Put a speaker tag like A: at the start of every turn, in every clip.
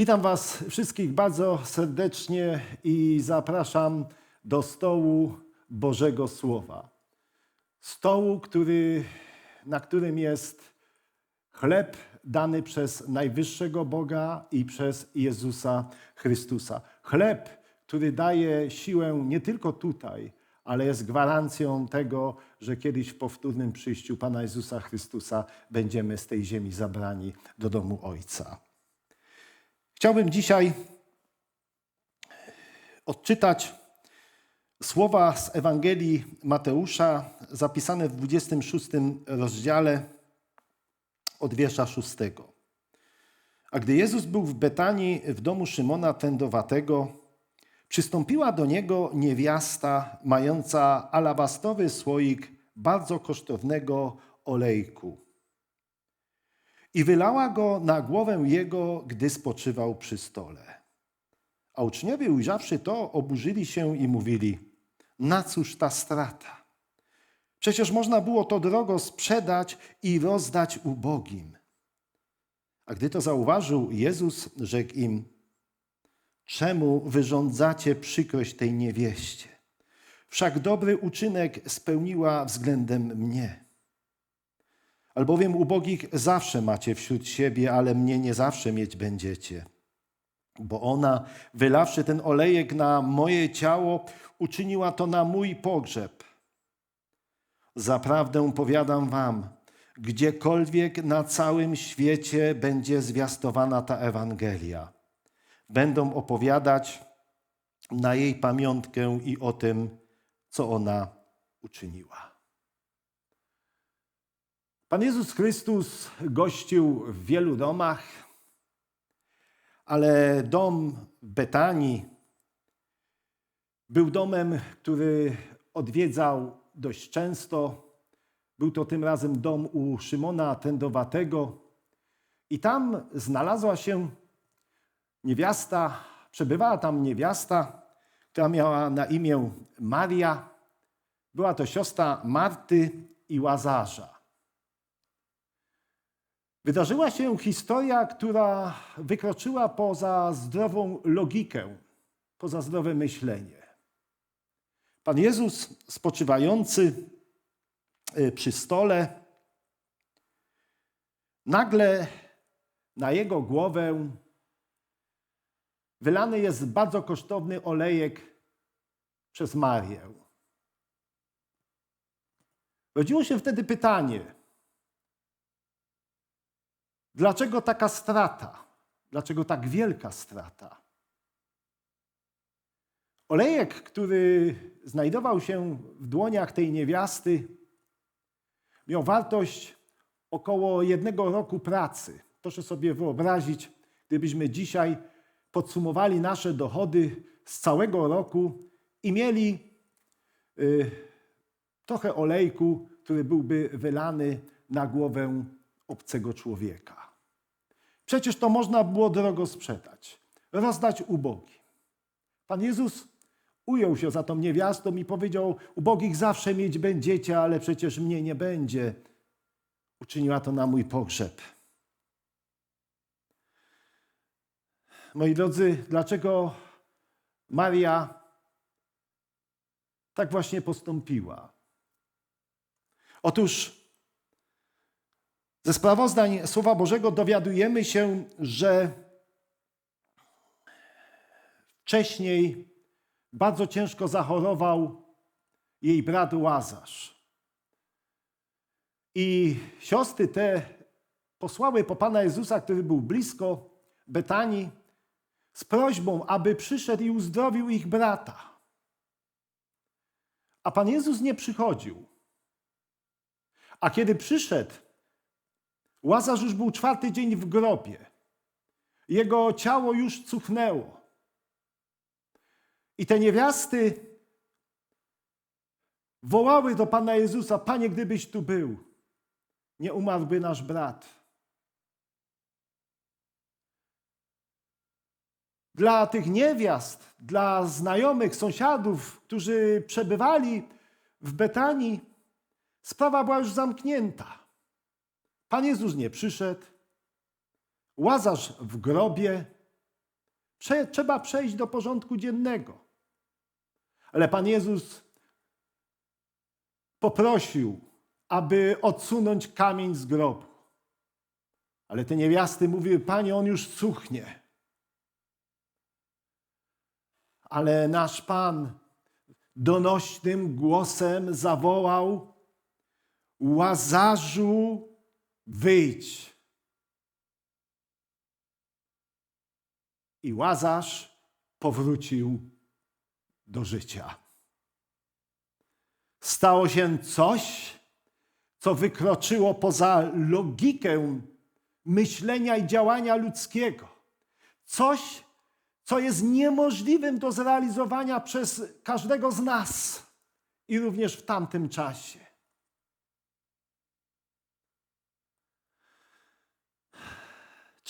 A: Witam Was wszystkich bardzo serdecznie i zapraszam do stołu Bożego Słowa. Stołu, który, na którym jest chleb dany przez najwyższego Boga i przez Jezusa Chrystusa. Chleb, który daje siłę nie tylko tutaj, ale jest gwarancją tego, że kiedyś w powtórnym przyjściu Pana Jezusa Chrystusa będziemy z tej ziemi zabrani do domu Ojca. Chciałbym dzisiaj odczytać słowa z Ewangelii Mateusza zapisane w 26 rozdziale od wiersza 6. A gdy Jezus był w Betanii w domu Szymona Tędowatego, przystąpiła do niego niewiasta mająca alabastrowy słoik bardzo kosztownego olejku i wylała go na głowę jego, gdy spoczywał przy stole. A uczniowie ujrzawszy to, oburzyli się i mówili, na cóż ta strata? Przecież można było to drogo sprzedać i rozdać ubogim. A gdy to zauważył Jezus, rzekł im, czemu wyrządzacie przykrość tej niewieście? Wszak dobry uczynek spełniła względem mnie. Albowiem ubogich zawsze macie wśród siebie, ale mnie nie zawsze mieć będziecie. Bo ona, wylawszy ten olejek na moje ciało, uczyniła to na mój pogrzeb. Zaprawdę powiadam wam, gdziekolwiek na całym świecie będzie zwiastowana ta Ewangelia, będą opowiadać na jej pamiątkę i o tym, co ona uczyniła. Pan Jezus Chrystus gościł w wielu domach, ale dom Betanii był domem, który odwiedzał dość często. Był to tym razem dom u Szymona Tędowatego. I tam znalazła się niewiasta, przebywała tam niewiasta, która miała na imię Maria. Była to siostra Marty i Łazarza. Wydarzyła się historia, która wykroczyła poza zdrową logikę, poza zdrowe myślenie. Pan Jezus, spoczywający przy stole, nagle na jego głowę wylany jest bardzo kosztowny olejek przez Marię. Rodziło się wtedy pytanie, Dlaczego taka strata? Dlaczego tak wielka strata? Olejek, który znajdował się w dłoniach tej niewiasty, miał wartość około jednego roku pracy. Proszę sobie wyobrazić, gdybyśmy dzisiaj podsumowali nasze dochody z całego roku i mieli y, trochę olejku, który byłby wylany na głowę obcego człowieka. Przecież to można było drogo sprzedać, rozdać ubogim. Pan Jezus ujął się za tą niewiastą i powiedział: Ubogich zawsze mieć będziecie, ale przecież mnie nie będzie. Uczyniła to na mój pogrzeb. Moi drodzy, dlaczego Maria tak właśnie postąpiła? Otóż ze sprawozdań Słowa Bożego dowiadujemy się, że wcześniej bardzo ciężko zachorował jej brat Łazarz. I siostry te posłały po Pana Jezusa, który był blisko Betanii, z prośbą, aby przyszedł i uzdrowił ich brata. A Pan Jezus nie przychodził. A kiedy przyszedł, Łazarz już był czwarty dzień w grobie. Jego ciało już cuchnęło. I te niewiasty wołały do Pana Jezusa: Panie, gdybyś tu był, nie umarłby nasz brat. Dla tych niewiast, dla znajomych, sąsiadów, którzy przebywali w Betanii, sprawa była już zamknięta. Pan Jezus nie przyszedł, Łazarz w grobie, Prze trzeba przejść do porządku dziennego. Ale Pan Jezus poprosił, aby odsunąć kamień z grobu. Ale te niewiasty mówiły, Panie, on już suchnie. Ale nasz Pan donośnym głosem zawołał: Łazarzu, wyjdź. I łazarz powrócił do życia. Stało się coś, co wykroczyło poza logikę myślenia i działania ludzkiego. Coś, co jest niemożliwym do zrealizowania przez każdego z nas i również w tamtym czasie.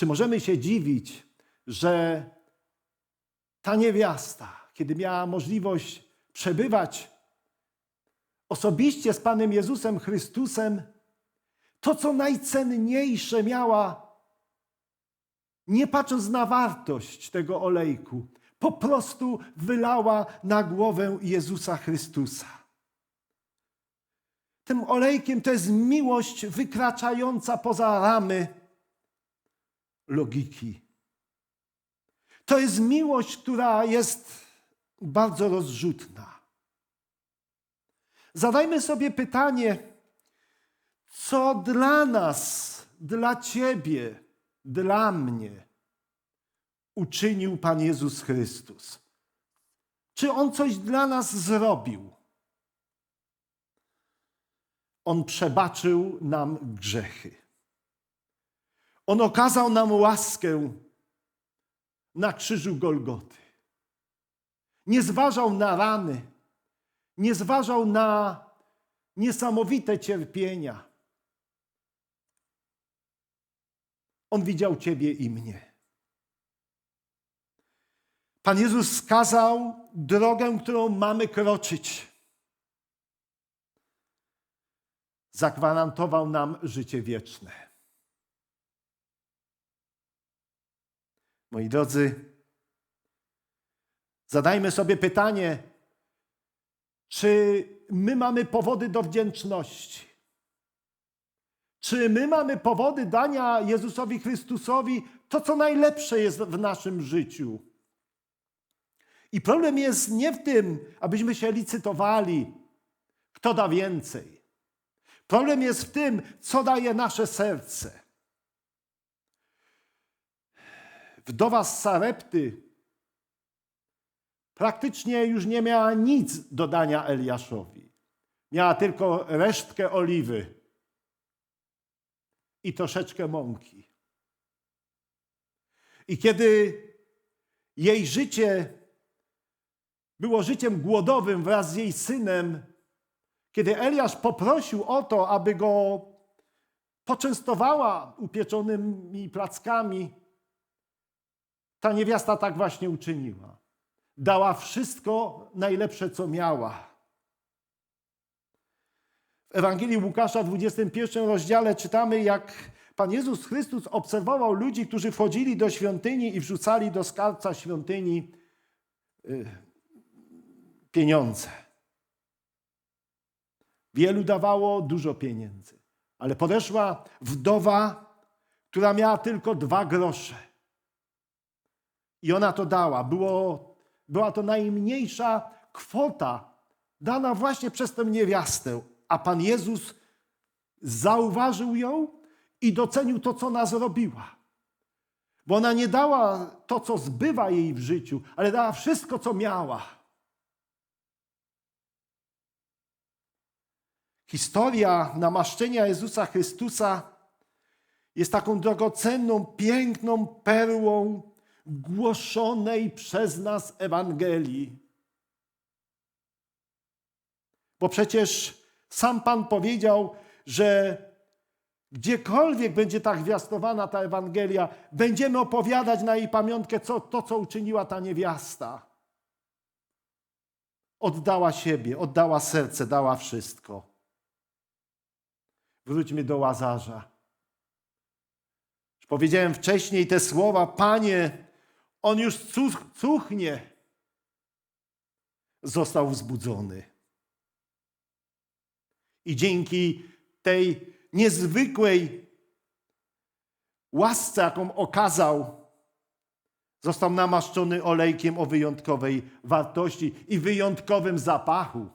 A: Czy możemy się dziwić, że ta niewiasta, kiedy miała możliwość przebywać osobiście z Panem Jezusem Chrystusem, to co najcenniejsze miała, nie patrząc na wartość tego olejku, po prostu wylała na głowę Jezusa Chrystusa. Tym olejkiem to jest miłość wykraczająca poza ramy logiki. To jest miłość, która jest bardzo rozrzutna. Zadajmy sobie pytanie, co dla nas, dla Ciebie, dla mnie uczynił Pan Jezus Chrystus? Czy On coś dla nas zrobił? On przebaczył nam grzechy. On okazał nam łaskę na krzyżu Golgoty. Nie zważał na rany, nie zważał na niesamowite cierpienia. On widział Ciebie i mnie. Pan Jezus wskazał drogę, którą mamy kroczyć. Zagwarantował nam życie wieczne. Moi drodzy, zadajmy sobie pytanie, czy my mamy powody do wdzięczności? Czy my mamy powody dania Jezusowi Chrystusowi to, co najlepsze jest w naszym życiu? I problem jest nie w tym, abyśmy się licytowali, kto da więcej. Problem jest w tym, co daje nasze serce. Wdowa z Sarepty praktycznie już nie miała nic do dania Eliaszowi. Miała tylko resztkę oliwy i troszeczkę mąki. I kiedy jej życie było życiem głodowym wraz z jej synem, kiedy Eliasz poprosił o to, aby go poczęstowała upieczonymi plackami, ta niewiasta tak właśnie uczyniła. Dała wszystko najlepsze, co miała. W Ewangelii Łukasza w 21 rozdziale czytamy, jak Pan Jezus Chrystus obserwował ludzi, którzy wchodzili do świątyni i wrzucali do skarbca świątyni y, pieniądze. Wielu dawało dużo pieniędzy, ale podeszła wdowa, która miała tylko dwa grosze. I ona to dała. Było, była to najmniejsza kwota dana właśnie przez tę niewiastę. A Pan Jezus zauważył ją i docenił to, co ona zrobiła. Bo ona nie dała to, co zbywa jej w życiu, ale dała wszystko, co miała. Historia namaszczenia Jezusa Chrystusa jest taką drogocenną, piękną perłą głoszonej przez nas Ewangelii. Bo przecież sam Pan powiedział, że gdziekolwiek będzie tak gwiastowana ta Ewangelia, będziemy opowiadać na jej pamiątkę co, to, co uczyniła ta niewiasta. Oddała siebie, oddała serce, dała wszystko. Wróćmy do Łazarza. Powiedziałem wcześniej te słowa, Panie, On już cuch, cuchnie. Został wzbudzony. I dzięki tej niezwykłej łasce, jaką okazał, został namaszczony olejkiem o wyjątkowej wartości i wyjątkowym zapachu.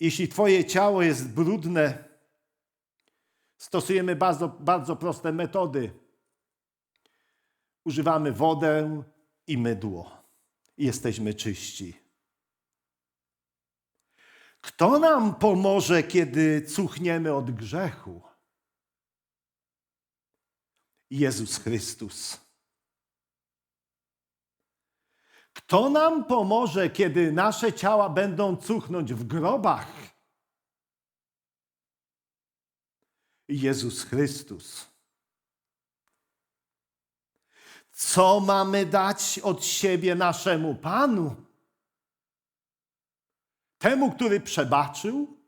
A: Jeśli Twoje ciało jest brudne, stosujemy bardzo, bardzo proste metody. Używamy wodę i mydło. Jesteśmy czyści. Kto nam pomoże, kiedy cuchniemy od grzechu? Jezus Chrystus. Kto nam pomoże, kiedy nasze ciała będą cuchnąć w grobach? Jezus Chrystus. Co mamy dać od siebie naszemu Panu? Temu, który przebaczył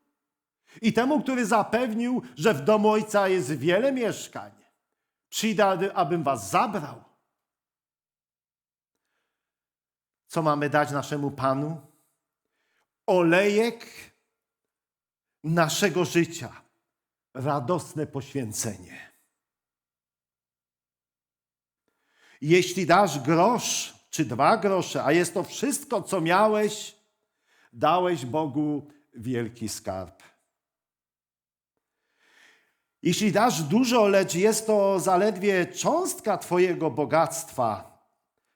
A: i temu, który zapewnił, że w domu Ojca jest wiele mieszkań. Przyjdę, abym was zabrał. Co mamy dać naszemu Panu? Olejek naszego życia, radosne poświęcenie. Jeśli dasz grosz czy dwa grosze, a jest to wszystko, co miałeś, dałeś Bogu wielki skarb. Jeśli dasz dużo, lecz jest to zaledwie cząstka Twojego bogactwa,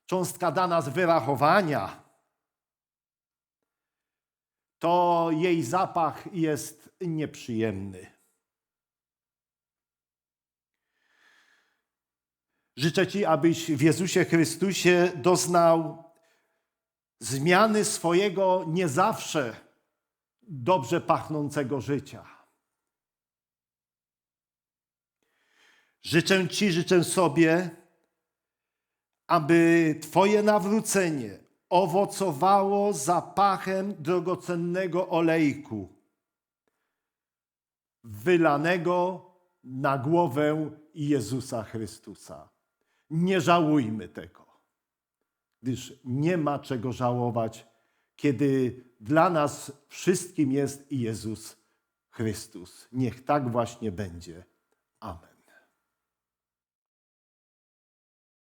A: cząstka dana z wyrachowania, to jej zapach jest nieprzyjemny. Życzę Ci, abyś w Jezusie Chrystusie doznał zmiany swojego nie zawsze dobrze pachnącego życia. Życzę Ci, życzę sobie, aby Twoje nawrócenie owocowało zapachem drogocennego olejku, wylanego na głowę Jezusa Chrystusa. Nie żałujmy tego, gdyż nie ma czego żałować, kiedy dla nas wszystkim jest Jezus Chrystus. Niech tak właśnie będzie. Amen.